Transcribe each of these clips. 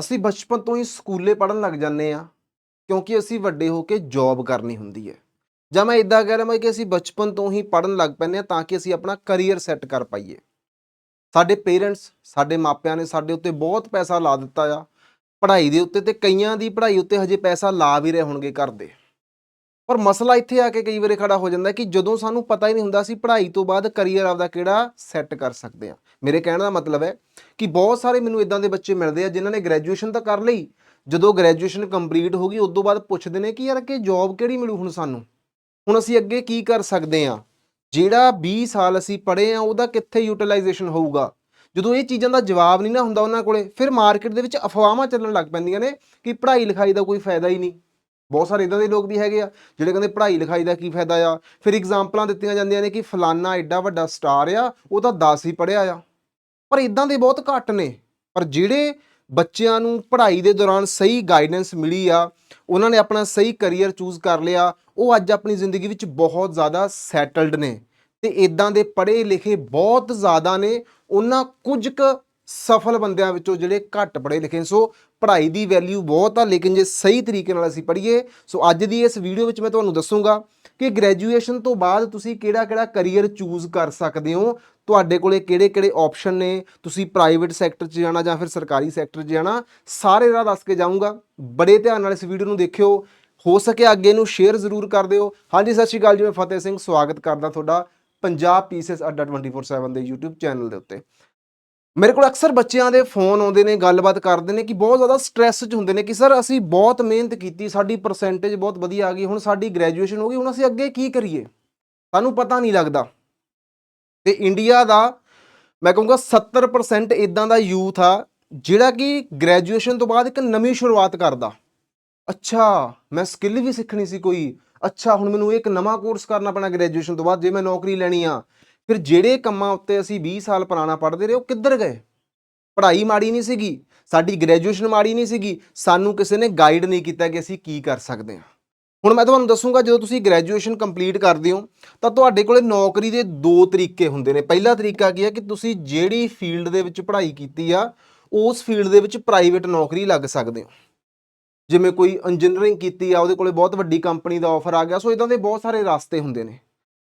ਅਸੀਂ ਬਚਪਨ ਤੋਂ ਹੀ ਸਕੂਲੇ ਪੜ੍ਹਨ ਲੱਗ ਜਾਂਦੇ ਆ ਕਿਉਂਕਿ ਅਸੀਂ ਵੱਡੇ ਹੋ ਕੇ ਜੌਬ ਕਰਨੀ ਹੁੰਦੀ ਹੈ। ਜਾਂ ਮੈਂ ਇਦਾਂ ਕਹਿ ਰਿਹਾ ਕਿ ਅਸੀਂ ਬਚਪਨ ਤੋਂ ਹੀ ਪੜ੍ਹਨ ਲੱਗ ਪੈਂਦੇ ਆ ਤਾਂ ਕਿ ਅਸੀਂ ਆਪਣਾ ਕੈਰੀਅਰ ਸੈੱਟ ਕਰ ਪਾਈਏ। ਸਾਡੇ ਪੇਰੈਂਟਸ ਸਾਡੇ ਮਾਪਿਆਂ ਨੇ ਸਾਡੇ ਉੱਤੇ ਬਹੁਤ ਪੈਸਾ ਲਾ ਦਿੱਤਾ ਆ। ਪੜ੍ਹਾਈ ਦੇ ਉੱਤੇ ਤੇ ਕਈਆਂ ਦੀ ਪੜ੍ਹਾਈ ਉੱਤੇ ਹਜੇ ਪੈਸਾ ਲਾ ਵੀ ਰਹੇ ਹੋਣਗੇ ਘਰ ਦੇ। ਪਰ ਮਸਲਾ ਇੱਥੇ ਆ ਕੇ ਕਈ ਵਾਰੀ ਖੜਾ ਹੋ ਜਾਂਦਾ ਕਿ ਜਦੋਂ ਸਾਨੂੰ ਪਤਾ ਹੀ ਨਹੀਂ ਹੁੰਦਾ ਅਸੀਂ ਪੜ੍ਹਾਈ ਤੋਂ ਬਾਅਦ ਕੈਰੀਅਰ ਆਪਦਾ ਕਿਹੜਾ ਸੈੱਟ ਕਰ ਸਕਦੇ ਆ ਮੇਰੇ ਕਹਿਣ ਦਾ ਮਤਲਬ ਹੈ ਕਿ ਬਹੁਤ ਸਾਰੇ ਮੈਨੂੰ ਇਦਾਂ ਦੇ ਬੱਚੇ ਮਿਲਦੇ ਆ ਜਿਨ੍ਹਾਂ ਨੇ ਗ੍ਰੈਜੂਏਸ਼ਨ ਤਾਂ ਕਰ ਲਈ, ਜਦੋਂ ਗ੍ਰੈਜੂਏਸ਼ਨ ਕੰਪਲੀਟ ਹੋ ਗਈ ਉਸ ਤੋਂ ਬਾਅਦ ਪੁੱਛਦੇ ਨੇ ਕਿ ਯਾਰ ਕਿ ਜੌਬ ਕਿਹੜੀ ਮਿਲੂ ਹੁਣ ਸਾਨੂੰ? ਹੁਣ ਅਸੀਂ ਅੱਗੇ ਕੀ ਕਰ ਸਕਦੇ ਆ ਜਿਹੜਾ 20 ਸਾਲ ਅਸੀਂ ਪੜ੍ਹੇ ਆ ਉਹਦਾ ਕਿੱਥੇ ਯੂਟਿਲਾਈਜੇਸ਼ਨ ਹੋਊਗਾ? ਜਦੋਂ ਇਹ ਚੀਜ਼ਾਂ ਦਾ ਜਵਾਬ ਨਹੀਂ ਨਾ ਹੁੰਦਾ ਉਹਨਾਂ ਕੋਲੇ, ਫਿਰ ਮਾਰਕੀਟ ਦੇ ਵਿੱਚ ਅਫਵਾਹਾਂ ਚੱਲਣ ਲੱਗ ਪੈਂਦੀਆਂ ਨੇ ਕਿ ਪੜ੍ਹਾਈ ਲਿਖਾਈ ਦਾ ਕੋਈ ਫਾਇਦਾ ਹੀ ਨਹੀਂ। ਬਹੁਤ ਸਾਰੇ ਇਦਾਂ ਦੇ ਲੋਕ ਵੀ ਹੈਗੇ ਆ, ਜਿਹੜੇ ਕਹਿੰਦੇ ਪੜ੍ਹਾਈ ਲਿਖਾਈ ਦਾ ਕੀ ਫਾਇਦਾ ਆ? ਫਿਰ ਐਗਜ਼ਾਮਪਲਾਂ ਦਿੱਤੀਆਂ ਜਾਂਦੀਆਂ ਨੇ ਕਿ ਫਲਾਨਾ ਐਡਾ ਵੱਡਾ ਸਟਾਰ ਆ, ਉਹ ਤਾਂ 10 ਹੀ ਪੜ੍ਹਿਆ ਆ। ਪਰ ਇਦਾਂ ਦੇ ਬਹੁਤ ਘੱਟ ਨੇ। ਪਰ ਜਿਹੜੇ ਬੱਚਿਆਂ ਨੂੰ ਪੜ੍ਹਾਈ ਦੇ ਦੌਰਾਨ ਸਹੀ ਗਾਈਡੈਂਸ ਮਿਲੀ ਆ, ਉਹਨਾਂ ਨੇ ਆਪਣਾ ਸਹੀ ਕੈਰੀਅਰ ਚੂਜ਼ ਕਰ ਲਿਆ, ਉਹ ਅੱਜ ਆਪਣੀ ਜ਼ਿੰਦਗੀ ਵਿੱਚ ਬਹੁਤ ਜ਼ਿਆਦਾ ਸੈਟਲਡ ਨੇ। ਤੇ ਇਦਾਂ ਦੇ ਪੜ੍ਹੇ ਲਿਖੇ ਬਹੁਤ ਜ਼ਿਆਦਾ ਨੇ, ਉਹਨਾਂ ਕੁਝ ਕੁ ਸਫਲ ਬੰਦਿਆਂ ਵਿੱਚੋਂ ਜਿਹੜੇ ਘੱਟ ਪੜ੍ਹੇ ਲਿਖੇ ਨੇ। ਸੋ ਪੜ੍ਹਾਈ ਦੀ ਵੈਲਿਊ ਬਹੁਤ ਆ, ਲੇਕਿਨ ਜੇ ਸਹੀ ਤਰੀਕੇ ਨਾਲ ਅਸੀਂ ਪੜ੍ਹੀਏ, ਸੋ ਅੱਜ ਦੀ ਇਸ ਵੀਡੀਓ ਵਿੱਚ ਮੈਂ ਤੁਹਾਨੂੰ ਦੱਸੂਗਾ ਕਿ ਗ੍ਰੈਜੂਏਸ਼ਨ ਤੋਂ ਬਾਅਦ ਤੁਸੀਂ ਕਿਹੜਾ-ਕਿਹੜਾ ਕੈਰੀਅਰ ਚੂਜ਼ ਕਰ ਸਕਦੇ ਹੋ। ਤੁਹਾਡੇ ਕੋਲੇ ਕਿਹੜੇ-ਕਿਹੜੇ ਆਪਸ਼ਨ ਨੇ? ਤੁਸੀਂ ਪ੍ਰਾਈਵੇਟ ਸੈਕਟਰ 'ਚ ਜਾਣਾ ਜਾਂ ਫਿਰ ਸਰਕਾਰੀ ਸੈਕਟਰ 'ਚ ਜਾਣਾ? ਸਾਰੇ ਰਾਹ ਦੱਸ ਕੇ ਜਾਊਂਗਾ। ਬੜੇ ਧਿਆਨ ਨਾਲ ਇਸ ਵੀਡੀਓ ਨੂੰ ਦੇਖਿਓ। ਹੋ ਸਕੇ ਅੱਗੇ ਨੂੰ ਸ਼ੇਅਰ ਜ਼ਰੂਰ ਕਰ ਦਿਓ। ਹਾਂਜੀ, ਸਤਿ ਸ਼੍ਰੀ ਅਕਾਲ ਜੀ, ਮੈਂ ਫਤਿਹ ਸਿੰਘ, ਸਵਾਗਤ ਕਰਦਾ ਤੁਹਾਡਾ ਪੰਜਾਬ ਪੀਸਸ ਅੱਡਾ 24/7 ਦੇ YouTube ਚੈਨਲ ਦੇ ਉੱਤੇ। ਮੇਰੇ ਕੋਲ ਅਕਸਰ ਬੱਚਿਆਂ ਦੇ ਫੋਨ ਆਉਂਦੇ ਨੇ, ਗੱਲਬਾਤ ਕਰਦੇ ਨੇ ਕਿ ਬਹੁਤ ਜ਼ਿਆਦਾ ਸਟ੍ਰੈਸ 'ਚ ਹੁੰਦੇ ਨੇ ਕਿ ਸਰ ਅਸੀਂ ਬਹੁਤ ਮਿਹਨਤ ਕੀਤੀ, ਸਾਡੀ ਪਰਸੈਂਟੇਜ ਬਹੁਤ ਵਧੀਆ ਆ ਗਈ, ਹੁਣ ਸਾਡੀ ਗ੍ਰੈਜੂਏਸ਼ਨ ਹੋ ਗਈ, ਹੁਣ ਅਸੀਂ ਅੱਗੇ ਕੀ ਕਰੀਏ? ਸਾਨੂੰ ਪਤਾ ਨਹੀਂ ਲੱਗਦਾ। ਤੇ ਇੰਡੀਆ ਦਾ ਮੈਂ ਕਹੂੰਗਾ 70% ਇਦਾਂ ਦਾ ਯੂਥ ਆ, ਜਿਹੜਾ ਕਿ ਗ੍ਰੈਜੂਏਸ਼ਨ ਤੋਂ ਬਾਅਦ ਇੱਕ ਨਵੀਂ ਸ਼ੁਰੂਆਤ ਕਰਦਾ। ਅੱਛਾ, ਮੈਂ ਸਕਿੱਲ ਵੀ ਸਿੱਖਣੀ ਸੀ ਕੋਈ। ਅੱਛਾ, ਹੁਣ ਮੈਨੂੰ ਇੱਕ ਨਵਾਂ ਕੋਰਸ ਕਰਨਾ ਪੈਣਾ ਗ੍ਰੈਜੂਏਸ਼ਨ ਤੋਂ ਬਾਅਦ, ਜੇ ਮੈਂ ਨੌਕਰੀ ਲੈਣੀ ਆ। ਫਿਰ ਜਿਹੜੇ ਕੰਮਾਂ ਉੱਤੇ ਅਸੀਂ 20 ਸਾਲ ਪੁਰਾਣਾ ਪੜ੍ਹਦੇ ਰਹੇ, ਉਹ ਕਿੱਧਰ ਗਏ? ਪੜ੍ਹਾਈ ਮਾੜੀ ਨਹੀਂ ਸੀਗੀ, ਸਾਡੀ ਗ੍ਰੈਜੂਏਸ਼ਨ ਮਾੜੀ ਨਹੀਂ ਸੀਗੀ, ਸਾਨੂੰ ਕਿਸੇ ਨੇ ਗਾਈਡ ਨਹੀਂ ਕੀਤਾ ਕਿ ਅਸੀਂ ਕੀ ਕਰ ਸਕਦੇ ਹਾਂ। ਹੁਣ ਮੈਂ ਤੁਹਾਨੂੰ ਦੱਸੂਗਾ, ਜਦੋਂ ਤੁਸੀਂ ਗ੍ਰੈਜੂਏਸ਼ਨ ਕੰਪਲੀਟ ਕਰਦੇ ਹੋ, ਤਾਂ ਤੁਹਾਡੇ ਕੋਲੇ ਨੌਕਰੀ ਦੇ ਦੋ ਤਰੀਕੇ ਹੁੰਦੇ ਨੇ। ਪਹਿਲਾ ਤਰੀਕਾ ਕੀ ਹੈ ਕਿ ਤੁਸੀਂ ਜਿਹੜੀ ਫੀਲਡ ਦੇ ਵਿੱਚ ਪੜ੍ਹਾਈ ਕੀਤੀ ਆ, ਉਸ ਫੀਲਡ ਦੇ ਵਿੱਚ ਪ੍ਰਾਈਵੇਟ ਨੌਕਰੀ ਲੱਗ ਸਕਦੇ ਹੋ। ਜਿਵੇਂ ਕੋਈ ਇੰਜੀਨੀਅਰਿੰਗ ਕੀਤੀ ਆ, ਉਹਦੇ ਕੋਲੇ ਬਹੁਤ ਵੱਡੀ ਕੰਪਨੀ ਦਾ ਆਫਰ ਆ ਗਿਆ, ਸੋ ਇਦਾਂ ਦੇ ਬਹੁਤ ਸਾਰੇ ਰਸਤੇ ਹੁੰਦੇ ਨੇ।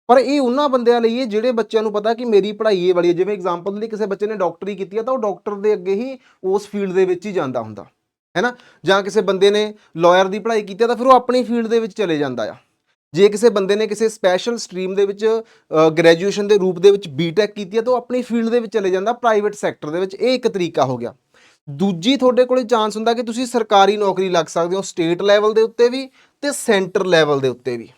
ਪਰ ਇਹ ਉਹਨਾਂ ਬੰਦਿਆਂ ਲਈ ਹੈ ਜਿਹੜੇ ਬੱਚਿਆਂ ਨੂੰ ਪਤਾ ਕਿ ਮੇਰੀ ਪੜ੍ਹਾਈ ਇਹ ਵਾਲੀ ਹੈ। ਜਿਵੇਂ ਐਗਜ਼ਾਮਪਲ ਲਈ ਕਿਸੇ ਬੱਚੇ ਨੇ ਡਾਕਟਰੀ ਕੀਤੀ ਹੈ ਤਾਂ ਉਹ ਡਾਕਟਰ ਦੇ ਅੱਗੇ ਹੀ ਉਸ ਫੀਲਡ ਦੇ ਵਿੱਚ ਹੀ ਜਾਂਦਾ ਹੁੰਦਾ ਹੈਨਾ ਜਾਂ ਕਿਸੇ ਬੰਦੇ ਨੇ ਲਾਇਰ ਦੀ ਪੜ੍ਹਾਈ ਕੀਤੀ ਆ ਤਾਂ ਫਿਰ ਉਹ ਆਪਣੀ ਫੀਲਡ ਦੇ ਵਿੱਚ ਚਲੇ ਜਾਂਦਾ ਆ। ਜੇ ਕਿਸੇ ਬੰਦੇ ਨੇ ਕਿਸੇ ਸਪੈਸ਼ਲ ਸਟਰੀਮ ਦੇ ਵਿੱਚ ਗ੍ਰੈਜੂਏਸ਼ਨ ਦੇ ਰੂਪ ਦੇ ਵਿੱਚ ਬੀਟੈਕ ਕੀਤੀ ਆ ਤਾਂ ਉਹ ਆਪਣੀ ਫੀਲਡ ਦੇ ਵਿੱਚ ਚਲੇ ਜਾਂਦਾ ਪ੍ਰਾਈਵੇਟ ਸੈਕਟਰ ਦੇ ਵਿੱਚ। ਇਹ ਇੱਕ ਤਰੀਕਾ ਹੋ ਗਿਆ। ਦੂਜੀ ਤੁਹਾਡੇ ਕੋਲੇ ਚਾਂਸ ਹੁੰਦਾ ਕਿ ਤੁਸੀਂ ਸਰਕਾਰੀ ਨੌਕਰੀ ਲੱਗ ਸਕਦੇ ਹੋ ਸਟੇਟ ਲੈਵਲ ਦੇ ਉੱਤੇ ਵੀ ਤੇ ਸੈਂਟਰ ਲੈਵਲ ਦੇ ਉੱਤੇ ਵੀ।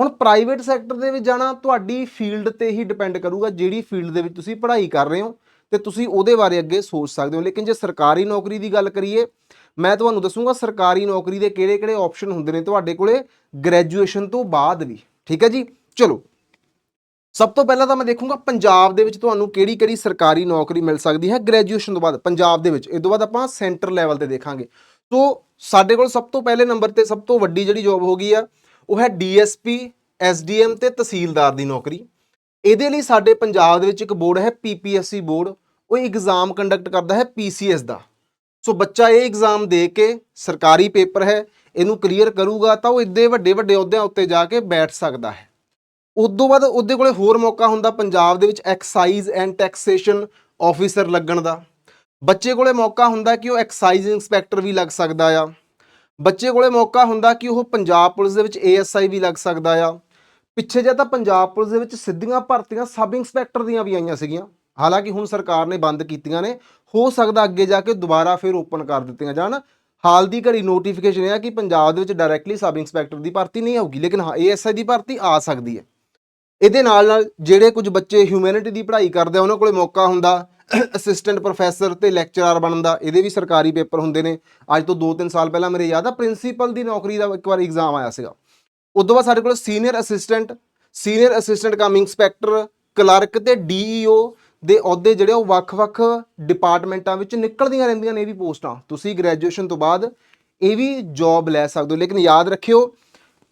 ਹੁਣ ਪ੍ਰਾਈਵੇਟ ਸੈਕਟਰ ਦੇ ਵਿੱਚ ਜਾਣਾ ਤੁਹਾਡੀ ਫੀਲਡ ਤੇ ਹੀ ਡਿਪੈਂਡ ਕਰੂਗਾ ਜਿਹੜੀ ਫੀਲਡ ਦੇ ਵਿੱਚ ਤੁਸੀਂ ਪੜ੍ਹਾਈ ਕਰ ਰਹੇ ਹੋ ਤੇ ਤੁਸੀਂ ਉਹਦੇ ਬਾਰੇ ਅੱਗੇ ਸੋਚ ਸਕਦੇ ਹੋ। ਲੇਕਿਨ ਜੇ ਸਰਕਾਰੀ ਨੌਕਰੀ ਦੀ ਗੱਲ ਕਰੀਏ, ਮੈਂ ਤੁਹਾਨੂੰ ਦੱਸੂਗਾ ਸਰਕਾਰੀ ਨੌਕਰੀ ਦੇ ਕਿਹੜੇ-ਕਿਹੜੇ ਆਪਸ਼ਨ ਹੁੰਦੇ ਨੇ ਤੁਹਾਡੇ ਕੋਲੇ ਗ੍ਰੈਜੂਏਸ਼ਨ ਤੋਂ ਬਾਅਦ ਵੀ। ਠੀਕ ਹੈ ਜੀ? ਚਲੋ। ਸਭ ਤੋਂ ਪਹਿਲਾਂ ਤਾਂ ਮੈਂ ਦੇਖੂੰਗਾ ਪੰਜਾਬ ਦੇ ਵਿੱਚ ਤੁਹਾਨੂੰ ਕਿਹੜੀ-ਕਿਹੜੀ ਸਰਕਾਰੀ ਨੌਕਰੀ ਮਿਲ ਸਕਦੀ ਹੈ ਗ੍ਰੈਜੂਏਸ਼ਨ ਤੋਂ ਬਾਅਦ, ਪੰਜਾਬ ਦੇ ਵਿੱਚ। ਇਸ ਤੋਂ ਬਾਅਦ ਆਪਾਂ ਸੈਂਟਰ ਲੈਵਲ ਤੇ ਦੇਖਾਂਗੇ। ਸੋ ਸਾਡੇ ਕੋਲ ਸਭ ਤੋਂ ਪਹਿਲੇ ਨੰਬਰ ਤੇ ਸਭ ਤੋਂ ਵੱਡੀ ਜਿਹੜੀ ਜੌਬ ਹੋ ਗਈ ਆ ਉਹ ਹੈ ਡੀਐਸਪੀ, ਐਸਡੀਐਮ ਤੇ ਤਹਿਸੀਲਦਾਰ ਦੀ ਨੌਕਰੀ। ਇਹਦੇ ਲਈ ਸਾਡੇ ਪੰਜਾਬ ਦੇ ਵਿੱਚ ਇੱਕ ਬੋਰਡ ਹੈ ਪੀਪੀਐਸਸੀ ਬੋਰਡ। ਉਹ ਐਗਜ਼ਾਮ ਕੰਡਕਟ ਕਰਦਾ ਹੈ ਪੀਸੀਐਸ ਦਾ। ਸੋ ਬੱਚਾ ਇਹ ਐਗਜ਼ਾਮ ਦੇ ਕੇ ਸਰਕਾਰੀ ਪੇਪਰ ਹੈ, ਇਹਨੂੰ ਕਲੀਅਰ ਕਰੂਗਾ ਤਾਂ ਉਹ ਇੱਦੇ ਵੱਡੇ ਵੱਡੇ ਅਹੁਦਿਆਂ ਉੱਤੇ ਜਾ ਕੇ ਬੈਠ ਸਕਦਾ ਹੈ। ਉਦੋਂ ਬਾਅਦ ਉਹਦੇ ਕੋਲੇ ਹੋਰ ਮੌਕਾ ਹੁੰਦਾ ਪੰਜਾਬ ਦੇ ਵਿੱਚ ਐਕਸਾਈਜ਼ ਐਂਡ ਟੈਕਸੇਸ਼ਨ ਆਫੀਸਰ ਲੱਗਣ ਦਾ। ਬੱਚੇ ਕੋਲੇ ਮੌਕਾ ਹੁੰਦਾ ਕਿ ਉਹ ਐਕਸਾਈਜ਼ ਇੰਸਪੈਕਟਰ ਵੀ ਲੱਗ ਸਕਦਾ ਆ। ਬੱਚੇ ਕੋਲੇ ਮੌਕਾ ਹੁੰਦਾ ਕਿ ਉਹ ਪੰਜਾਬ ਪੁਲਿਸ ਦੇ ਵਿੱਚ ਏਐਸਆਈ ਵੀ ਲੱਗ ਸਕਦਾ ਆ। ਪਿੱਛੇ ਜੇ ਤਾਂ ਪੰਜਾਬ ਪੁਲਿਸ ਦੇ ਵਿੱਚ ਸਿੱਧੀਆਂ ਭਰਤੀਆਂ, ਸਬ ਇੰਸਪੈਕਟਰ ਦੀਆਂ ਵੀ ਆਈਆਂ ਸੀਗੀਆਂ। ਹਾਲਾਂਕਿ ਹੁਣ ਸਰਕਾਰ ਨੇ ਬੰਦ ਕੀਤੀਆਂ ਨੇ। ਹੋ ਸਕਦਾ ਅੱਗੇ ਜਾ ਕੇ ਦੁਬਾਰਾ ਫਿਰ ਓਪਨ ਕਰ ਦਿੱਤੀਆਂ ਜਾਣ। ਹਾਲ ਦੀ ਘੜੀ ਨੋਟੀਫਿਕੇਸ਼ਨ ਇਹ ਹੈ ਕਿ ਪੰਜਾਬ ਦੇ ਵਿੱਚ ਡਾਇਰੈਕਟਲੀ ਸਬ ਇੰਸਪੈਕਟਰ ਦੀ ਭਰਤੀ ਨਹੀਂ ਆਊਗੀ ਲੇਕਿਨ ਹਾਂ ਏਐਸਆਈ ਦੀ ਭਰਤੀ ਆ ਸਕਦੀ ਹੈ। ਇਹਦੇ ਨਾਲ ਨਾਲ ਜਿਹੜੇ ਕੁਝ ਬੱਚੇ ਹਿਊਮੈਨਿਟੀ ਦੀ ਪੜ੍ਹਾਈ ਕਰਦੇ ਆ, ਉਹਨਾਂ ਕੋਲੇ ਮੌਕਾ ਹੁੰਦਾ। ਅਸਿਸਟੈਂਟ ਪ੍ਰੋਫੈਸਰ ਤੇ ਲੈਕਚਰਰ ਬਣਨ ਦਾ, ਇਹਦੇ ਵੀ ਸਰਕਾਰੀ ਪੇਪਰ ਹੁੰਦੇ ਨੇ। ਅੱਜ ਤੋਂ 2-3 ਸਾਲ ਪਹਿਲਾਂ ਮੇਰੇ ਯਾਦ ਆ, ਪ੍ਰਿੰਸੀਪਲ ਦੀ ਨੌਕਰੀ ਦਾ ਇੱਕ ਵਾਰ ਐਗਜ਼ਾਮ ਆਇਆ ਸੀਗਾ। ਉਦੋਂ ਬਾਅਦ ਸਾਡੇ ਕੋਲ senior assistant senior assistant cum inspector, clerk ਤੇ ਡੀਈਓ ਦੇ ਅਹੁਦੇ ਜਿਹੜੇ ਉਹ ਵੱਖ-ਵੱਖ ਡਿਪਾਰਟਮੈਂਟਾਂ ਵਿੱਚ ਨਿਕਲਦੀਆਂ ਰਹਿੰਦੀਆਂ ਨੇ, ਇਹ ਵੀ ਪੋਸਟਾਂ। ਤੁਸੀਂ ਗ੍ਰੈਜੂਏਸ਼ਨ ਤੋਂ ਬਾਅਦ ਇਹ ਵੀ ਜੌਬ ਲੈ ਸਕਦੇ ਹੋ। ਲੇਕਿਨ ਯਾਦ ਰੱਖਿਓ,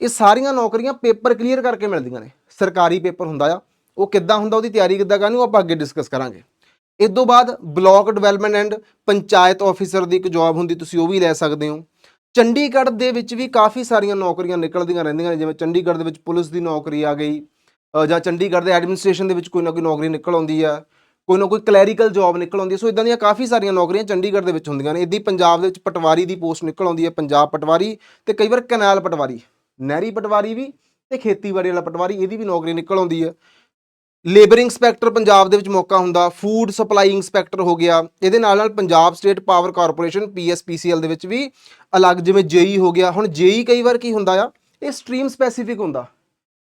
ਇਹ ਸਾਰੀਆਂ ਨੌਕਰੀਆਂ ਪੇਪਰ ਕਲੀਅਰ ਕਰਕੇ ਮਿਲਦੀਆਂ ਨੇ। ਸਰਕਾਰੀ ਪੇਪਰ ਹੁੰਦਾ ਆ, ਉਹ ਕਿੱਦਾਂ ਹੁੰਦਾ, ਉਹਦੀ ਤਿਆਰੀ ਕਿੱਦਾਂ ਕਰਨੀ, ਉਹ ਆਪਾਂ ਅੱਗੇ ਡਿਸਕਸ ਕਰਾਂਗੇ। ਇਸ ਤੋਂ ਬਾਅਦ block development and panchayat officer ਦੀ ਇੱਕ ਜੌਬ ਹੁੰਦੀ, ਤੁਸੀਂ ਉਹ ਵੀ ਲੈ ਸਕਦੇ ਹੋ। ਚੰਡੀਗੜ੍ਹ ਦੇ ਵਿੱਚ ਵੀ ਕਾਫੀ ਸਾਰੀਆਂ ਨੌਕਰੀਆਂ ਨਿਕਲਦੀਆਂ ਰਹਿੰਦੀਆਂ ਨੇ, ਜਿਵੇਂ ਚੰਡੀਗੜ੍ਹ ਦੇ ਵਿੱਚ ਪੁਲਿਸ ਦੀ ਨੌਕਰੀ ਆ ਗਈ ਜਾਂ ਚੰਡੀਗੜ੍ਹ ਦੇ ਐਡਮਿਨਿਸਟ੍ਰੇਸ਼ਨ ਦੇ ਵਿੱਚ ਕੋਈ ਨਾ ਕੋਈ ਨੌਕਰੀ ਨਿਕਲ ਆਉਂਦੀ ਆ, ਕੋਈ ਨਾ ਕੋਈ ਕਲੈਰੀਕਲ ਜੌਬ ਨਿਕਲ ਆਉਂਦੀ ਹੈ ਸੋ ਇਦਾਂ ਦੀਆਂ ਕਾਫੀ ਸਾਰੀਆਂ ਨੌਕਰੀਆਂ ਚੰਡੀਗੜ੍ਹ ਦੇ ਵਿੱਚ ਹੁੰਦੀਆਂ ਨੇ। ਇੱਦੀ ਪੰਜਾਬ ਦੇ ਵਿੱਚ ਪਟਵਾਰੀ ਦੀ ਪੋਸਟ ਨਿਕਲ ਆਉਂਦੀ ਹੈ ਪੰਜਾਬ ਪਟਵਾਰੀ ਤੇ ਕਈ ਵਾਰ ਕਨਾਲ ਪਟਵਾਰੀ, ਨਹਿਰੀ ਪਟਵਾਰੀ ਵੀ ਤੇ ਖੇਤੀਬਾੜੀ ਵਾਲਾ ਪਟਵਾਰੀ, ਇਹਦੀ ਵੀ ਨੌਕਰੀ ਨਿਕਲ ਆਉਂਦੀ ਹੈ ਲੇਬਰ ਇੰਸਪੈਕਟਰ ਪੰਜਾਬ ਦੇ ਵਿੱਚ ਮੌਕਾ ਹੁੰਦਾ, ਫੂਡ ਸਪਲਾਈ ਇੰਸਪੈਕਟਰ ਹੋ ਗਿਆ, ਇਹਦੇ ਨਾਲ ਨਾਲ Punjab state power corporation PSPCL ਦੇ ਵਿੱਚ ਵੀ ਅਲੱਗ ਜਿਵੇਂ ਜੇਈ ਹੋ ਗਿਆ। ਹੁਣ ਜੇਈ ਕਈ ਵਾਰ ਕੀ ਹੁੰਦਾ ਆ? ਇਹ ਸਟਰੀਮ ਸਪੈਸੀਫਿਕ ਹੁੰਦਾ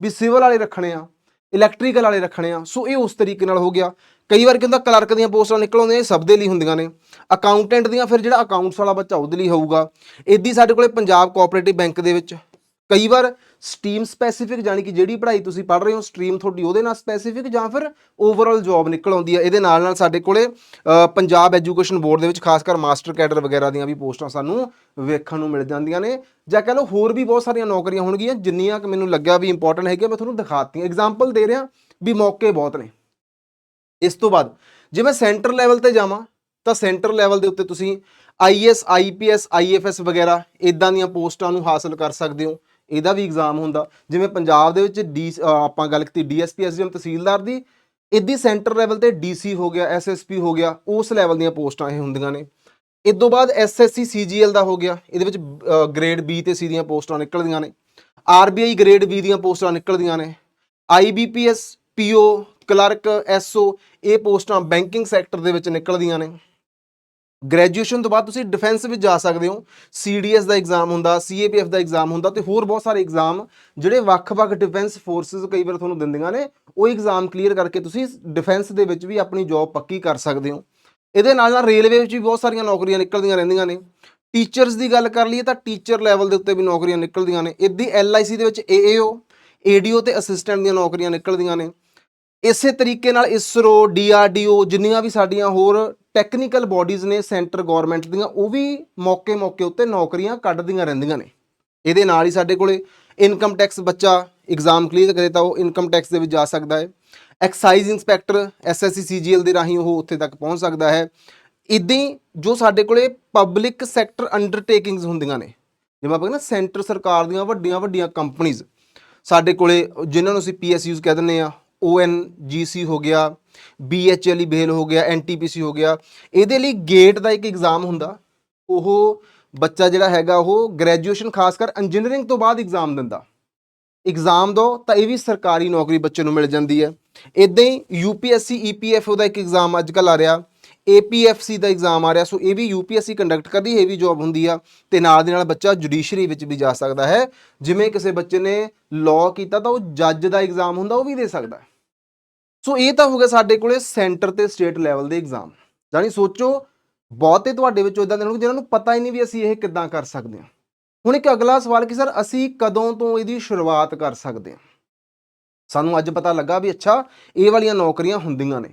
ਵੀ ਸਿਵਲ ਵਾਲੇ ਰੱਖਣੇ ਆ, ਇਲੈਕਟ੍ਰੀਕਲ ਵਾਲੇ ਰੱਖਣੇ ਆ, ਸੋ ਇਹ ਉਸ ਤਰੀਕੇ ਨਾਲ ਹੋ ਗਿਆ। ਕਈ ਵਾਰ ਕੀ ਹੁੰਦਾ, ਕਲਰਕ ਦੀਆਂ ਪੋਸਟਾਂ ਨਿਕਲ ਆਉਂਦੀਆਂ, ਇਹ ਸਭ ਦੇ ਲਈ ਹੁੰਦੀਆਂ ਨੇ। ਅਕਾਊਂਟੈਂਟ ਦੀਆਂ ਫਿਰ ਜਿਹੜਾ ਅਕਾਊਂਟਸ ਵਾਲਾ ਬੱਚਾ ਉਹਦੇ ਲਈ ਹੋਊਗਾ। ਇਦੀ ਸਾਡੇ ਕੋਲੇ ਪੰਜਾਬ ਕੋਆਪਰੇਟਿਵ ਬੈਂਕ ਦੇ ਵਿੱਚ ਕਈ ਵਾਰ ਸਟਰੀਮ ਸਪੈਸੀਫਿਕ ਜਾਨੀ ਕਿ ਜਿਹੜੀ ਪੜ੍ਹਾਈ ਤੁਸੀਂ ਪੜ੍ਹ ਰਹੇ ਹੋ, ਸਟਰੀਮ ਤੁਹਾਡੀ ਉਹਦੇ ਨਾਲ ਸਪੈਸੀਫਿਕ ਜਾਂ ਫਿਰ ਓਵਰਆਲ ਜੌਬ ਨਿਕਲ ਆਉਂਦੀ ਹੈ? ਇਹਦੇ ਨਾਲ ਨਾਲ ਸਾਡੇ ਕੋਲੇ ਪੰਜਾਬ ਐਜੂਕੇਸ਼ਨ ਬੋਰਡ ਦੇ ਵਿੱਚ ਖਾਸ ਕਰ ਮਾਸਟਰ ਕੈਡਰ ਵਗੈਰਾ ਦੀਆਂ ਵੀ ਪੋਸਟਾਂ ਸਾਨੂੰ ਵੇਖਣ ਨੂੰ ਮਿਲ ਜਾਂਦੀਆਂ ਨੇ। ਜਾਂ ਕਹ ਲਓ ਹੋਰ ਵੀ ਬਹੁਤ ਸਾਰੀਆਂ ਨੌਕਰੀਆਂ ਹੋਣਗੀਆਂ, ਜਿੰਨੀਆਂ ਕਿ ਮੈਨੂੰ ਲੱਗਿਆ ਵੀ ਇੰਪੋਰਟੈਂਟ ਹੈਗੀਆਂ, ਮੈਂ ਤੁਹਾਨੂੰ ਦਿਖਾਤੀਆਂ। ਐਗਜ਼ਾਮਪਲ ਦੇ ਰਿਹਾ ਵੀ ਮੌਕੇ ਬਹੁਤ ਨੇ। ਇਸ ਤੋਂ ਬਾਅਦ ਜੇ ਮੈਂ ਸੈਂਟਰ ਲੈਵਲ ਤੇ ਜਾਵਾਂ, ਤਾਂ ਸੈਂਟਰ ਲੈਵਲ ਦੇ ਉੱਤੇ ਤੁਸੀਂ ਆਈਐਸ ਆਈਪੀਐਸ ਆਈਐਫਐਸ ਵਗੈਰਾ ਇਦਾਂ ਦੀਆਂ ਪੋਸਟਾਂ ਨੂੰ ਹਾਸਲ ਕਰ ਸਕਦੇ ਹੋ। ਇਹਦਾ ਵੀ ਐਗਜ਼ਾਮ ਹੁੰਦਾ। ਜਿਵੇਂ ਪੰਜਾਬ ਦੇ ਵਿੱਚ ਡੀ ਆਪਾਂ ਗੱਲ ਕੀਤੀ ਡੀਐਸਪੀ ਐਸਡੀਐਮ ਤਹਿਸੀਲਦਾਰ ਦੀ ਇਦੀ ਸੈਂਟਰ ਲੈਵਲ ਤੇ ਡੀਸੀ ਹੋ ਗਿਆ ਐਸਐਸਪੀ ਹੋ ਗਿਆ, ਉਸ ਲੈਵਲ ਦੀਆਂ ਪੋਸਟਾਂ ਇਹ ਹੁੰਦੀਆਂ ਨੇ। ਇਸ ਤੋਂ ਬਾਅਦ ਐਸਐਸਸੀ ਸੀਜੀਐਲ ਦਾ ਹੋ ਗਿਆ, ਇਹਦੇ ਵਿੱਚ ਗ੍ਰੇਡ ਬੀ ਤੇ ਸੀ ਦੀਆਂ ਪੋਸਟਾਂ ਨਿਕਲਦੀਆਂ ਨੇ। ਆਰਬੀਆਈ ਗ੍ਰੇਡ ਬੀ ਦੀਆਂ ਪੋਸਟਾਂ ਨਿਕਲਦੀਆਂ ਨੇ। ਆਈਬੀਪੀਐਸ ਪੀਓ ਕਲਰਕ ਐਸਓ ਇਹ ਪੋਸਟਾਂ ਬੈਂਕਿੰਗ ਸੈਕਟਰ ਦੇ ਵਿੱਚ ਨਿਕਲਦੀਆਂ ਨੇ। ਗ੍ਰੈਜੂਏਸ਼ਨ ਤੋਂ ਬਾਅਦ ਤੁਸੀਂ ਡਿਫੈਂਸ ਵਿੱਚ ਜਾ ਸਕਦੇ ਹੋ। ਸੀਡੀਐਸ ਦਾ ਐਗਜ਼ਾਮ ਹੁੰਦਾ, ਸੀਏਪੀਐਫ ਦਾ ਐਗਜ਼ਾਮ ਹੁੰਦਾ ਤੇ ਹੋਰ ਬਹੁਤ ਸਾਰੇ ਐਗਜ਼ਾਮ ਜਿਹੜੇ ਵੱਖ-ਵੱਖ ਡਿਫੈਂਸ ਫੋਰਸਸ ਕਈ ਵਾਰ ਤੁਹਾਨੂੰ ਦਿੰਦੀਆਂ ਨੇ, ਉਹ ਐਗਜ਼ਾਮ ਕਲੀਅਰ ਕਰਕੇ ਤੁਸੀਂ ਡਿਫੈਂਸ ਦੇ ਵਿੱਚ ਵੀ ਆਪਣੀ ਜੌਬ ਪੱਕੀ ਕਰ ਸਕਦੇ ਹੋ। ਇਹਦੇ ਨਾਲ ਨਾਲ ਰੇਲਵੇ ਵਿੱਚ ਵੀ ਬਹੁਤ ਸਾਰੀਆਂ ਨੌਕਰੀਆਂ ਨਿਕਲਦੀਆਂ ਰਹਿੰਦੀਆਂ ਨੇ। ਟੀਚਰਸ ਦੀ ਗੱਲ ਕਰ ਲਈਏ ਤਾਂ ਟੀਚਰ ਲੈਵਲ ਦੇ ਉੱਤੇ ਵੀ ਨੌਕਰੀਆਂ ਨਿਕਲਦੀਆਂ ਨੇ। ਇੱਦੀ ਐਲਆਈਸੀ ਦੇ ਵਿੱਚ ਏਏਓ ਏਡੀਓ ਤੇ ਅਸਿਸਟੈਂਟ ਦੀਆਂ ਨੌਕਰੀਆਂ ਨਿਕਲਦੀਆਂ ਨੇ। ਇਸੇ ਤਰੀਕੇ ਨਾਲ ਇਸਰੋ ਡੀਆਰਡੀਓ ਜਿੰਨੀਆਂ ਵੀ ਸਾਡੀਆਂ ਹੋਰ ਟੈਕਨੀਕਲ ਬਾਡੀਜ਼ ਨੇ ਸੈਂਟਰ ਗਵਰਨਮੈਂਟ ਦੀਆਂ, ਉਹ ਵੀ ਮੌਕੇ-ਮੌਕੇ ਉੱਤੇ ਨੌਕਰੀਆਂ ਕੱਢਦੀਆਂ ਰਹਿੰਦੀਆਂ ਨੇ। ਇਹਦੇ ਨਾਲ ਹੀ ਸਾਡੇ ਕੋਲੇ ਇਨਕਮ ਟੈਕਸ ਬੱਚਾ ਐਗਜ਼ਾਮ ਕਲੀਅਰ ਕਰੇ ਤਾਂ ਉਹ ਇਨਕਮ ਟੈਕਸ ਦੇ ਵਿੱਚ ਜਾ ਸਕਦਾ ਹੈ। ਐਕਸਾਈਜ਼ ਇੰਸਪੈਕਟਰ ਐਸਐਸਸੀ ਸੀਜੀਐਲ ਦੇ ਰਾਹੀਂ ਉਹ ਉੱਥੇ ਤੱਕ ਪਹੁੰਚ ਸਕਦਾ ਹੈ। ਇਦਾਂ ਹੀ ਜੋ ਸਾਡੇ ਕੋਲੇ ਪਬਲਿਕ ਸੈਕਟਰ ਅੰਡਰਟੇਕਿੰਗਸ ਹੁੰਦੀਆਂ ਨੇ, ਜਿਵੇਂ ਆਪਾਂ ਕਹਿੰਦੇ ਸੈਂਟਰ ਸਰਕਾਰ ਦੀਆਂ ਵੱਡੀਆਂ ਵੱਡੀਆਂ ਕੰਪਨੀਆਂ ਸਾਡੇ ਕੋਲੇ ਜਿਨ੍ਹਾਂ ਨੂੰ ਅਸੀਂ ਪੀਐਸਯੂਜ਼ ਕਹਿ ਦਿੰਦੇ ਆ ਓਐਨਜੀਸੀ ਹੋ ਗਿਆ ਬੀਐਚਐਲ ਬੇਲ ਹੋ ਗਿਆ ਐਨਟੀਪੀਸੀ ਹੋ ਗਿਆ। ਇਹਦੇ ਲਈ ਗੇਟ ਦਾ ਇੱਕ ਐਗਜ਼ਾਮ ਹੁੰਦਾ। ਉਹ ਬੱਚਾ ਜਿਹੜਾ ਹੈਗਾ, ਉਹ ਗ੍ਰੈਜੂਏਸ਼ਨ ਖਾਸ ਕਰ ਇੰਜੀਨੀਅਰਿੰਗ ਤੋਂ ਬਾਅਦ ਐਗਜ਼ਾਮ ਦਿੰਦਾ। ਐਗਜ਼ਾਮ ਦੋ, ਤਾਂ ਇਹ ਵੀ ਸਰਕਾਰੀ ਨੌਕਰੀ ਬੱਚੇ ਨੂੰ ਮਿਲ ਜਾਂਦੀ ਹੈ। ਇਦਾਂ ਹੀ ਯੂਪੀਐਸਸੀ ਈਪੀਐਫਓ ਦਾ ਇੱਕ ਐਗਜ਼ਾਮ ਅੱਜ ਕੱਲ ਆ ਰਿਹਾ। ਏਪੀਐਫਸੀ ਦਾ ਐਗਜ਼ਾਮ ਆ ਰਿਹਾ, ਸੋ ਇਹ ਵੀ ਯੂਪੀਐਸਸੀ ਕੰਡਕਟ ਕਰਦੀ, ਇਹ ਵੀ ਜੌਬ ਹੁੰਦੀ ਆ। ਤੇ ਨਾਲ ਦੇ ਨਾਲ ਬੱਚਾ ਜੁਡੀਸ਼ਰੀ ਵਿੱਚ ਵੀ ਜਾ ਸਕਦਾ ਹੈ। ਜਿਵੇਂ ਕਿਸੇ ਬੱਚੇ ਨੇ ਲਾਅ ਕੀਤਾ, ਤਾਂ ਉਹ ਜੱਜ ਦਾ ਐਗਜ਼ਾਮ ਹੁੰਦਾ, ਉਹ ਵੀ ਦੇ ਸਕਦਾ ਹੈ। ਸੋ ਇਹ ਤਾਂ ਹੋ ਗਿਆ ਸਾਡੇ ਕੋਲੇ ਸੈਂਟਰ ਤੇ ਸਟੇਟ ਲੈਵਲ ਦੇ ਐਗਜ਼ਾਮ ਜਾਨੀ ਸੋਚੋ, ਬਹੁਤੇ ਤੁਹਾਡੇ ਵਿੱਚੋਂ ਇਦਾਂ ਦੇ ਹੋਣਗੇ ਜਿਨ੍ਹਾਂ ਨੂੰ ਪਤਾ ਹੀ ਨਹੀਂ ਵੀ ਅਸੀਂ ਇਹ ਕਿੱਦਾਂ ਕਰ ਸਕਦੇ ਹਾਂ। ਹੁਣ ਇੱਕ ਅਗਲਾ ਸਵਾਲ ਕਿ ਸਰ, ਅਸੀਂ ਕਦੋਂ ਤੋਂ ਇਹਦੀ ਸ਼ੁਰੂਆਤ ਕਰ ਸਕਦੇ ਹਾਂ? ਸਾਨੂੰ ਅੱਜ ਪਤਾ ਲੱਗਾ ਵੀ ਅੱਛਾ, ਇਹ ਵਾਲੀਆਂ ਨੌਕਰੀਆਂ ਹੁੰਦੀਆਂ ਨੇ।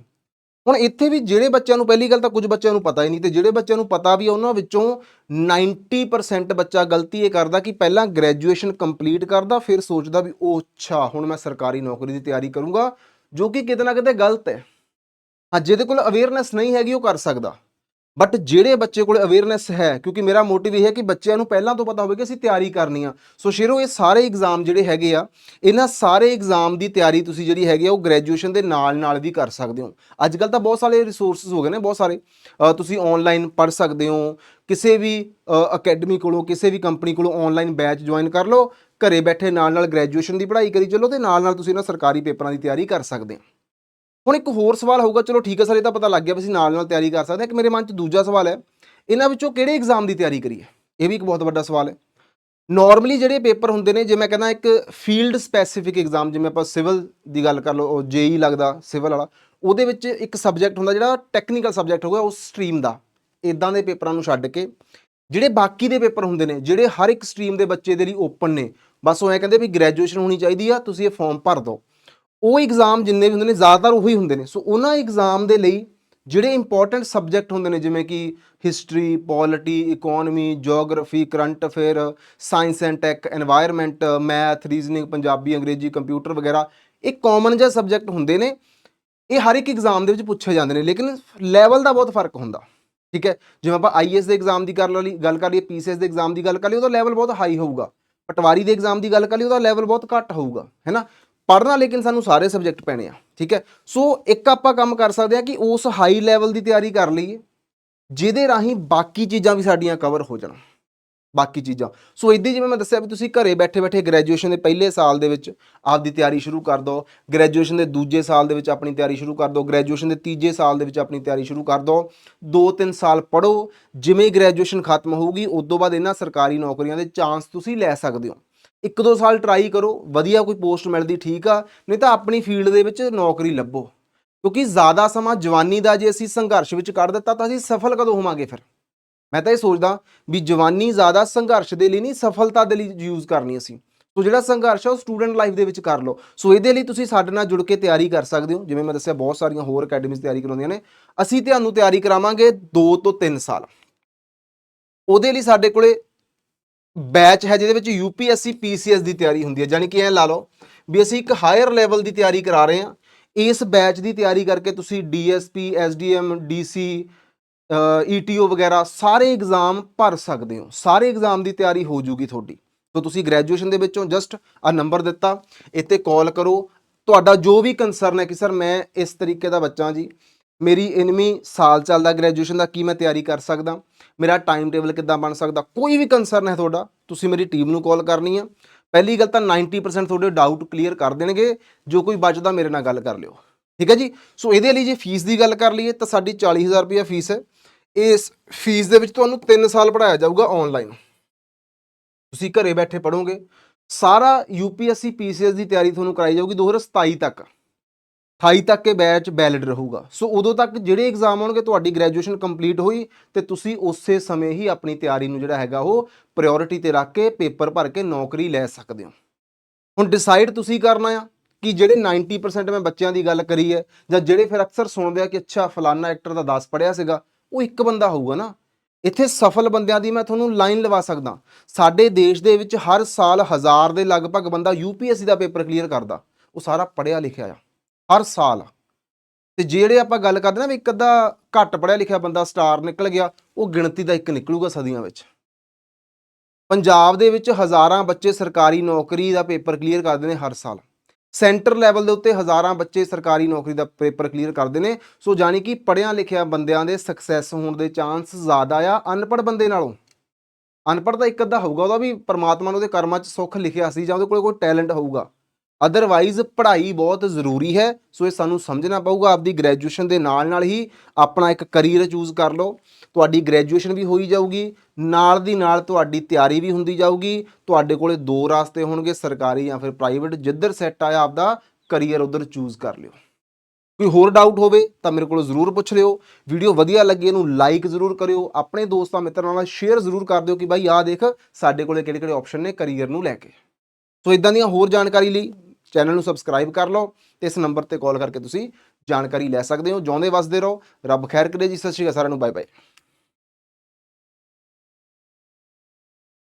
ਹੁਣ ਇੱਥੇ ਵੀ ਜਿਹੜੇ ਬੱਚਿਆਂ ਨੂੰ ਪਹਿਲੀ ਗੱਲ ਤਾਂ ਕੁਝ ਬੱਚਿਆਂ ਨੂੰ ਪਤਾ ਹੀ ਨਹੀਂ ਤੇ ਜਿਹੜੇ ਬੱਚਿਆਂ ਨੂੰ ਪਤਾ ਵੀ ਉਹਨਾਂ ਵਿੱਚੋਂ 90% ਬੱਚਾ ਗਲਤੀ ਇਹ ਕਰਦਾ ਕਿ ਪਹਿਲਾਂ ਗ੍ਰੈਜੂਏਸ਼ਨ ਕੰਪਲੀਟ ਕਰਦਾ, ਫਿਰ ਸੋਚਦਾ ਵੀ ਉਹ ਅੱਛਾ, ਹੁਣ ਮੈਂ ਸਰਕਾਰੀ ਨੌਕਰੀ ਦੀ ਤਿਆਰੀ ਕਰੂੰਗਾ। ਜੋ ਕਿ ਕਿਤੇ ਨਾ ਕਿਤੇ ਗਲਤ ਹੈ। ਹਾਂ, ਜਿਹਦੇ ਕੋਲ ਅਵੇਅਰਨੈਸ ਨਹੀਂ ਹੈਗੀ, ਉਹ ਕਰ ਸਕਦਾ। ਬਟ ਜਿਹੜੇ ਬੱਚੇ ਕੋਲ ਅਵੇਅਰਨੈਸ ਹੈ, ਕਿਉਂਕਿ ਮੇਰਾ ਮੋਟਿਵ ਇਹ ਹੈ ਕਿ ਬੱਚਿਆਂ ਨੂੰ ਪਹਿਲਾਂ ਤੋਂ ਪਤਾ ਹੋਵੇ ਕਿ ਅਸੀਂ ਤਿਆਰੀ ਕਰਨੀ ਆ। ਸੋ ਸ਼ੇਰੋ, ਇਹ ਸਾਰੇ ਐਗਜ਼ਾਮ ਜਿਹੜੇ ਹੈਗੇ ਆ, ਇਹਨਾਂ ਸਾਰੇ ਐਗਜ਼ਾਮ ਦੀ ਤਿਆਰੀ ਤੁਸੀਂ ਜਿਹੜੀ ਹੈਗੀ ਆ, ਉਹ ਗ੍ਰੈਜੂਏਸ਼ਨ ਦੇ ਨਾਲ ਨਾਲ ਵੀ ਕਰ ਸਕਦੇ ਹੋ। ਅੱਜ ਕੱਲ ਤਾਂ ਬਹੁਤ ਸਾਰੇ ਰਿਸੋਰਸਸ ਹੋ ਗਏ ਨੇ, ਬਹੁਤ ਸਾਰੇ। ਤੁਸੀਂ ਆਨਲਾਈਨ ਪੜ੍ਹ ਸਕਦੇ ਹੋ, ਕਿਸੇ ਵੀ ਅਕੈਡਮੀ ਕੋਲੋਂ, ਕਿਸੇ ਵੀ ਕੰਪਨੀ ਕੋਲੋਂ ਆਨਲਾਈਨ ਬੈਚ ਜੁਆਇਨ ਕਰ ਲਓ ਘਰੇ ਬੈਠੇ ਨਾਲ ਨਾਲ ਗ੍ਰੈਜੂਏਸ਼ਨ ਦੀ ਪੜ੍ਹਾਈ ਕਰੀ, ਚੱਲੋ ਤੇ ਨਾਲ ਨਾਲ ਤੁਸੀਂ ਇਹਨਾਂ ਸਰਕਾਰੀ ਪੇਪਰਾਂ ਦੀ ਤਿਆਰੀ ਕਰ ਸਕਦੇ ਹੋ। ਹੁਣ ਇੱਕ ਹੋਰ ਸਵਾਲ ਹੋਊਗਾ, ਚਲੋ ਠੀਕ ਹੈ ਸਰ, ਇਹ ਤਾਂ ਪਤਾ ਲੱਗ ਗਿਆ ਵੀ ਅਸੀਂ ਨਾਲ ਨਾਲ ਤਿਆਰੀ ਕਰ ਸਕਦੇ ਹਾਂ। ਕਿ ਮੇਰੇ ਮਨ 'ਚ ਦੂਜਾ ਸਵਾਲ ਹੈ, ਇਹਨਾਂ ਵਿੱਚੋਂ ਕਿਹੜੇ ਐਗਜ਼ਾਮ ਦੀ ਤਿਆਰੀ ਕਰੀਏ? ਇਹ ਵੀ ਇੱਕ ਬਹੁਤ ਵੱਡਾ ਸਵਾਲ ਹੈ। ਨਾਰਮਲੀ ਜਿਹੜੇ ਪੇਪਰ ਹੁੰਦੇ ਨੇ, ਜੇ ਮੈਂ ਕਹਿੰਦਾ ਇੱਕ ਫੀਲਡ ਸਪੈਸੀਫਿਕ ਐਗਜ਼ਾਮ ਜਿਵੇਂ ਆਪਾਂ ਸਿਵਲ ਦੀ ਗੱਲ ਕਰ ਲਓ, ਉਹ ਜੇਈ ਲੱਗਦਾ, ਸਿਵਲ ਵਾਲਾ, ਉਹਦੇ ਵਿੱਚ ਇੱਕ ਸਬਜੈਕਟ ਹੁੰਦਾ ਜਿਹੜਾ ਟੈਕਨੀਕਲ ਸਬਜੈਕਟ ਹੋਊਗਾ ਉਸ ਸਟਰੀਮ ਦਾ। ਇਦਾਂ ਦੇ ਪੇਪਰਾਂ ਨੂੰ ਛੱਡ ਕੇ, ਜਿਹੜੇ ਬਾਕੀ ਦੇ ਪੇਪਰ ਹੁੰਦੇ ਨੇ, ਜਿਹੜੇ ਹਰ ਇੱਕ ਸਟਰੀਮ ਦੇ ਬੱਚੇ ਦੇ ਲਈ ਓਪਨ ਨੇ ਬਸ ਉਹ ਐ ਕਹਿੰਦੇ ਵੀ ਗ੍ਰੈਜੂਏਸ਼ਨ ਹੋਣੀ ਚਾਹੀਦੀ ਆ, ਤੁਸੀਂ ਇਹ ਫਾਰਮ ਭਰ ਦਿਓ। ਉਹ ਐਗਜ਼ਾਮ ਜਿੰਨੇ ਵੀ ਹੁੰਦੇ ਨੇ, ਜ਼ਿਆਦਾਤਰ ਉਹੀ ਹੁੰਦੇ ਨੇ। ਸੋ ਉਹਨਾਂ ਐਗਜ਼ਾਮ ਦੇ ਲਈ ਜਿਹੜੇ ਇੰਪੋਰਟੈਂਟ ਸਬਜੈਕਟ ਹੁੰਦੇ ਨੇ, ਜਿਵੇਂ ਕਿ history polity economy geography current affair science and tech environment math reasoning Punjabi, Angrezi computer ਵਗੈਰਾ, ਇਹ ਕਾਮਨ ਜਿਹੇ ਸਬਜੈਕਟ ਹੁੰਦੇ ਨੇ। ਇਹ ਹਰ ਇੱਕ ਐਗਜ਼ਾਮ ਦੇ ਵਿੱਚ ਪੁੱਛੇ ਜਾਂਦੇ ਨੇ, ਲੇਕਿਨ ਲੈਵਲ ਦਾ ਬਹੁਤ ਫ਼ਰਕ ਹੁੰਦਾ। ਠੀਕ ਹੈ? ਜਿਵੇਂ ਆਪਾਂ ਆਈਐਸ ਦੇ ਐਗਜ਼ਾਮ ਦੀ ਕਰ ਲਈ, ਗੱਲ ਕਰ ਲਈਏ ਪੀਸੀਐਸ ਦੇ ਐਗਜ਼ਾਮ ਦੀ ਗੱਲ ਕਰ ਲਈਏ ਉਹਦਾ ਲੈਵਲ ਬਹੁਤ ਹਾਈ ਹੋਊਗਾ। ਪਟਵਾਰੀ ਦੇ ਐਗਜ਼ਾਮ ਦੀ ਗੱਲ ਕਰ ਲਈ ਉਹਦਾ ਲੈਵਲ ਬਹੁਤ ਘੱਟ ਹੋਊਗਾ ਹੈਨਾ ਪੜ੍ਹਨਾ ਲੇਕਿਨ ਸਾਨੂੰ ਸਾਰੇ ਸਬਜੈਕਟ ਪੈਣੇ ਆ, ਠੀਕ ਹੈ? ਸੋ ਇੱਕ ਆਪਾਂ ਕੰਮ ਕਰ ਸਕਦੇ ਆ ਕਿ ਉਸ ਹਾਈ ਲੈਵਲ ਦੀ ਤਿਆਰੀ ਕਰ ਲਈਏ, ਜਿਹਦੇ ਰਾਹੀਂ ਬਾਕੀ ਚੀਜ਼ਾਂ ਵੀ ਸਾਡੀਆਂ ਕਵਰ ਹੋ ਜਾਣ। ਬਾਕੀ ਚੀਜ਼ਾਂ। ਸੋ ਇਦਾਂ ਜਿਵੇਂ ਮੈਂ ਦੱਸਿਆ ਵੀ ਤੁਸੀਂ ਘਰੇ ਬੈਠੇ ਬੈਠੇ ਗ੍ਰੈਜੂਏਸ਼ਨ ਦੇ ਪਹਿਲੇ ਸਾਲ ਦੇ ਵਿੱਚ ਆਪਦੀ ਤਿਆਰੀ ਸ਼ੁਰੂ ਕਰ ਦਿਓ ਗ੍ਰੈਜੂਏਸ਼ਨ ਦੇ ਦੂਜੇ ਸਾਲ ਦੇ ਵਿੱਚ ਆਪਣੀ ਤਿਆਰੀ ਸ਼ੁਰੂ ਕਰ ਦਿਓ ਗ੍ਰੈਜੂਏਸ਼ਨ ਦੇ ਤੀਜੇ ਸਾਲ ਦੇ ਵਿੱਚ ਆਪਣੀ ਤਿਆਰੀ ਸ਼ੁਰੂ ਕਰ ਦਿਓ 2-3 ਸਾਲ ਪੜ੍ਹੋ, ਜਿਵੇਂ ਗ੍ਰੈਜੂਏਸ਼ਨ ਖਤਮ ਹੋਊਗੀ ਉਸ ਤੋਂ ਬਾਅਦ ਇਹਨਾਂ ਸਰਕਾਰੀ ਨੌਕਰੀਆਂ ਦੇ ਚਾਂਸ ਤੁਸੀਂ ਲੈ ਸਕਦੇ ਹੋ। ਇੱਕ ਦੋ ਸਾਲ ਟਰਾਈ ਕਰੋ, ਵਧੀਆ ਕੋਈ ਪੋਸਟ ਮਿਲਦੀ ਠੀਕ ਆ, ਨਹੀਂ ਤਾਂ ਆਪਣੀ ਫੀਲਡ ਦੇ ਵਿੱਚ ਨੌਕਰੀ ਲੱਭੋ। ਕਿਉਂਕਿ ਜ਼ਿਆਦਾ ਸਮਾਂ ਜਵਾਨੀ ਦਾ ਜੇ ਅਸੀਂ ਸੰਘਰਸ਼ ਵਿੱਚ ਕੱਢ ਦਿੱਤਾ ਤਾਂ ਅਸੀਂ ਸਫਲ ਕਦੋਂ ਹੋਵਾਂਗੇ ਫਿਰ? ਮੈਂ ਤਾਂ ਇਹ ਸੋਚਦਾ ਵੀ ਜਵਾਨੀ ਜ਼ਿਆਦਾ ਸੰਘਰਸ਼ ਦੇ ਲਈ ਨਹੀਂ, ਸਫਲਤਾ ਦੇ ਲਈ ਯੂਜ਼ ਕਰਨੀ ਅਸੀਂ। ਸੋ ਜਿਹੜਾ ਸੰਘਰਸ਼ ਆ ਉਹ ਸਟੂਡੈਂਟ ਲਾਈਫ ਦੇ ਵਿੱਚ ਕਰ ਲਓ। ਸੋ ਇਹਦੇ ਲਈ ਤੁਸੀਂ ਸਾਡੇ ਨਾਲ ਜੁੜ ਕੇ ਤਿਆਰੀ ਕਰ ਸਕਦੇ ਹੋ। ਜਿਵੇਂ ਮੈਂ ਦੱਸਿਆ, ਬਹੁਤ ਸਾਰੀਆਂ ਹੋਰ ਅਕੈਡਮੀਜ਼ ਤਿਆਰੀ ਕਰਾਉਂਦੀਆਂ ਨੇ। ਅਸੀਂ ਤੁਹਾਨੂੰ ਤਿਆਰੀ ਕਰਾਵਾਂਗੇ 2 ਤੋਂ 3 ਸਾਲ। ਉਹਦੇ ਲਈ ਸਾਡੇ ਕੋਲੇ ਬੈਚ ਹੈ ਜਿਹਦੇ ਵਿੱਚ ਯੂਪੀਐਸਸੀ ਪੀਸੀਐਸ ਦੀ ਤਿਆਰੀ ਹੁੰਦੀ ਹੈ। ਯਾਨੀ ਕਿ ਐ ਲਾ ਲਓ ਵੀ ਅਸੀਂ ਇੱਕ ਹਾਇਰ ਲੈਵਲ ਦੀ ਤਿਆਰੀ ਕਰਾ ਰਹੇ ਹਾਂ। ਇਸ ਬੈਚ ਦੀ ਤਿਆਰੀ ਕਰਕੇ ਤੁਸੀਂ ਡੀਐਸਪੀ ਐਸਡੀਐਮ ਡੀਸੀ ਈਟੀਓ ਵਗੈਰਾ ਸਾਰੇ ਐਗਜ਼ਾਮ ਭਰ ਸਕਦੇ ਹੋ। ਸਾਰੇ ਐਗਜ਼ਾਮ ਦੀ ਤਿਆਰੀ ਹੋ ਜੂਗੀ ਤੁਹਾਡੀ। ਸੋ ਤੁਸੀਂ ਗ੍ਰੈਜੂਏਸ਼ਨ ਦੇ ਵਿੱਚੋਂ ਜਸਟ ਆ ਨੰਬਰ ਦਿੱਤਾ। ਇੱਥੇ ਕਾਲ ਕਰੋ। ਤੁਹਾਡਾ ਜੋ ਵੀ ਕੰਸਰਨ ਹੈ ਕਿ ਸਰ ਮੈਂ ਇਸ ਤਰੀਕੇ ਦਾ ਬੱਚਾ ਜੀ। ਮੇਰੀ ਇਨਵੀਂ ਸਾਲ ਚੱਲਦਾ ਗ੍ਰੈਜੂਏਸ਼ਨ ਦਾ, ਕੀ ਮੈਂ ਤਿਆਰੀ ਕਰ ਸਕਦਾ? ਮੇਰਾ ਟਾਈਮ ਟੇਬਲ ਕਿੱਦਾਂ ਬਣ ਸਕਦਾ? ਕੋਈ ਵੀ ਕੰਸਰਨ ਹੈ ਤੁਹਾਡਾ, ਤੁਸੀਂ ਮੇਰੀ ਟੀਮ ਨੂੰ ਕਾਲ ਕਰਨੀ ਆ। ਪਹਿਲੀ ਗੱਲ ਤਾਂ 90% ਤੁਹਾਡੇ ਡਾਊਟ ਕਲੀਅਰ ਕਰ ਦੇਣਗੇ। ਜੋ ਕੋਈ ਬਚਦਾ ਮੇਰੇ ਨਾਲ ਗੱਲ ਕਰ ਲਿਓ। ਠੀਕ ਹੈ ਜੀ? ਸੋ ਇਹਦੇ ਲਈ ਜੇ ਫੀਸ ਦੀ ਗੱਲ ਕਰ ਲਈਏ, ਤਾਂ ਸਾਡੀ 40000 ਰੁਪਏ ਫੀਸ ਹੈ। ਇਸ ਫੀਸ ਦੇ ਵਿੱਚ ਤੁਹਾਨੂੰ 3 ਸਾਲ ਪੜਾਇਆ ਜਾਊਗਾ ਆਨਲਾਈਨ ਤੁਸੀਂ ਘਰੇ ਬੈਠੇ ਪੜੋਗੇ ਸਾਰਾ ਯੂਪੀਐਸਸੀ ਪੀਸੀਐਸ ਦੀ ਤਿਆਰੀ ਤੁਹਾਨੂੰ ਕਰਾਈ ਜਾਊਗੀ 2027 ਤੱਕ। 28 ਤੱਕ ਇਹ ਬੈਚ ਵੈਲਿਡ ਰਹੂਗਾ। ਸੋ ਉਦੋਂ ਤੱਕ ਜਿਹੜੇ ਐਗਜ਼ਾਮ ਆਉਣਗੇ, ਤੁਹਾਡੀ ਗ੍ਰੈਜੂਏਸ਼ਨ ਕੰਪਲੀਟ ਹੋਈ ਤੇ ਤੁਸੀਂ ਉਸੇ ਸਮੇਂ ਹੀ ਆਪਣੀ ਤਿਆਰੀ ਨੂੰ ਜਿਹੜਾ ਹੈਗਾ ਉਹ ਪ੍ਰਾਇੋਰਟੀ ਤੇ ਰੱਖ ਕੇ ਪੇਪਰ ਭਰ ਕੇ ਨੌਕਰੀ ਲੈ ਸਕਦੇ ਹੋ। ਹੁਣ ਡਿਸਾਈਡ ਤੁਸੀਂ ਕਰਨਾ ਆ ਕਿ ਜਿਹੜੇ 90% ਮੈਂ ਬੱਚਿਆਂ ਦੀ ਗੱਲ ਕਰੀ ਹੈ ਜਾਂ ਜਿਹੜੇ ਫਿਰ ਅਕਸਰ ਸੁਣਦੇ ਆ ਕਿ ਅੱਛਾ ਫਲਾਨਾ ਐਕਟਰ ਦਾ 10 ਪੜਿਆ ਸੀਗਾ ਉਹ ਇੱਕ ਬੰਦਾ ਹੋਊਗਾ ਨਾ। ਇੱਥੇ ਸਫਲ ਬੰਦਿਆਂ ਦੀ ਮੈਂ ਤੁਹਾਨੂੰ ਲਾਈਨ ਲਵਾ ਸਕਦਾ। ਸਾਡੇ ਦੇਸ਼ ਦੇ ਵਿੱਚ ਹਰ ਸਾਲ ਹਜ਼ਾਰ ਦੇ ਲਗਭਗ ਬੰਦਾ ਯੂਪੀਐਸਸੀ ਦਾ ਪੇਪਰ ਕਲੀਅਰ ਕਰਦਾ। ਉਹ ਸਾਰਾ ਪੜਿਆ ਲਿਖਿਆ ਆ। ਹਰ ਸਾਲ। ਤੇ ਜਿਹੜੇ ਆਪਾਂ ਗੱਲ ਕਰਦੇ ਨਾ ਵੀ ਇੱਕ ਅੱਧਾ ਘੱਟ ਪੜਿਆ ਲਿਖਿਆ ਬੰਦਾ ਸਟਾਰ ਨਿਕਲ ਗਿਆ, ਉਹ ਗਿਣਤੀ ਦਾ ਇੱਕ ਨਿਕਲੂਗਾ ਸਦੀਆਂ ਵਿੱਚ। ਪੰਜਾਬ ਦੇ ਵਿੱਚ ਹਜ਼ਾਰਾਂ ਬੱਚੇ ਸਰਕਾਰੀ ਨੌਕਰੀ ਦਾ ਪੇਪਰ ਕਲੀਅਰ ਕਰਦੇ ਨੇ ਹਰ ਸਾਲ। ਸੈਂਟਰ ਲੈਵਲ ਦੇ ਉੱਤੇ ਹਜ਼ਾਰਾਂ ਬੱਚੇ ਸਰਕਾਰੀ ਨੌਕਰੀ ਦਾ ਪੇਪਰ ਕਲੀਅਰ ਕਰਦੇ ਨੇ। ਸੋ ਜਾਨੀ ਕਿ ਪੜਿਆ ਲਿਖਿਆ ਬੰਦਿਆਂ ਦੇ ਸਕਸੈਸ ਹੋਣ ਦੇ ਚਾਂਸ ਜ਼ਿਆਦਾ ਆ ਅਨਪੜ੍ਹ ਬੰਦੇ ਨਾਲੋਂ। ਅਨਪੜ੍ਹ ਤਾਂ ਇੱਕ ਅੱਧਾ ਹੋਊਗਾ, ਉਹਦਾ ਵੀ ਪਰਮਾਤਮਾ ਨੇ ਉਹਦੇ ਕਰਮਾਂ 'ਚ ਸੁੱਖ ਲਿਖਿਆ ਸੀ ਜਾਂ ਉਹਦੇ ਕੋਲ ਕੋਈ ਟੈਲੈਂਟ ਹੋਊਗਾ। ਅਦਰਵਾਈਜ਼ ਪੜ੍ਹਾਈ ਬਹੁਤ ਜ਼ਰੂਰੀ ਹੈ, ਸੋ ਇਹ ਸਾਨੂੰ ਸਮਝਣਾ ਪਊਗਾ, ਆਪਦੀ ਗ੍ਰੈਜੂਏਸ਼ਨ ਦੇ ਨਾਲ ਨਾਲ ਹੀ ਆਪਣਾ ਇੱਕ ਕਰੀਅਰ ਚੂਜ਼ ਕਰ ਲਓ। ਤੁਹਾਡੀ ਗ੍ਰੈਜੂਏਸ਼ਨ ਵੀ ਹੋਈ ਜਾਊਗੀ, ਨਾਲ ਦੀ ਨਾਲ ਤੁਹਾਡੀ ਤਿਆਰੀ ਵੀ ਹੁੰਦੀ ਜਾਊਗੀ। ਤੁਹਾਡੇ ਕੋਲੇ ਦੋ ਰਾਸਤੇ ਹੋਣਗੇ, ਸਰਕਾਰੀ ਜਾਂ ਫਿਰ ਪ੍ਰਾਈਵੇਟ ਜਿੱਧਰ ਸੈੱਟ ਆਇਆ ਆਪਦਾ ਕਰੀਅਰ ਉਧਰ ਚੂਜ਼ ਕਰ ਲਿਓ। ਕੋਈ ਹੋਰ ਡਾਊਟ ਹੋਵੇ ਤਾਂ ਮੇਰੇ ਕੋਲ ਜ਼ਰੂਰ ਪੁੱਛ ਲਿਓ। ਵੀਡੀਓ ਵਧੀਆ ਲੱਗੇ ਇਹਨੂੰ ਲਾਈਕ ਜ਼ਰੂਰ ਕਰਿਓ। ਆਪਣੇ ਦੋਸਤਾਂ ਮਿੱਤਰਾਂ ਨਾਲ ਸ਼ੇਅਰ ਜ਼ਰੂਰ ਕਰ ਦਿਓ ਕਿ ਭਾਈ ਆਹ ਦੇਖ, ਸਾਡੇ ਕੋਲੇ ਕਿਹੜੇ ਕਿਹੜੇ ਆਪਸ਼ਨ ਨੇ ਕਰੀਅਰ ਨੂੰ ਲੈ ਕੇ। ਸੋ ਇਦਾਂ ਦੀਆਂ ਹੋਰ ਜਾਣਕਾਰੀ ਲਈ ਚੈਨਲ ਨੂੰ ਸਬਸਕ੍ਰਾਈਬ ਕਰ ਲਓ ਤੇ ਇਸ ਨੰਬਰ ਤੇ ਕਾਲ ਕਰਕੇ ਤੁਸੀਂ ਜਾਣਕਾਰੀ ਲੈ ਸਕਦੇ ਹੋ। ਜਿਉਂਦੇ ਵਸਦੇ ਰਹੋ। ਰੱਬ ਖੈਰ ਕਰੇ ਜੀ। ਸਤਿ ਸ਼੍ਰੀ ਅਕਾਲ। ਸਾਰਿਆਂ ਨੂੰ ਬਾਏ ਬਾਏ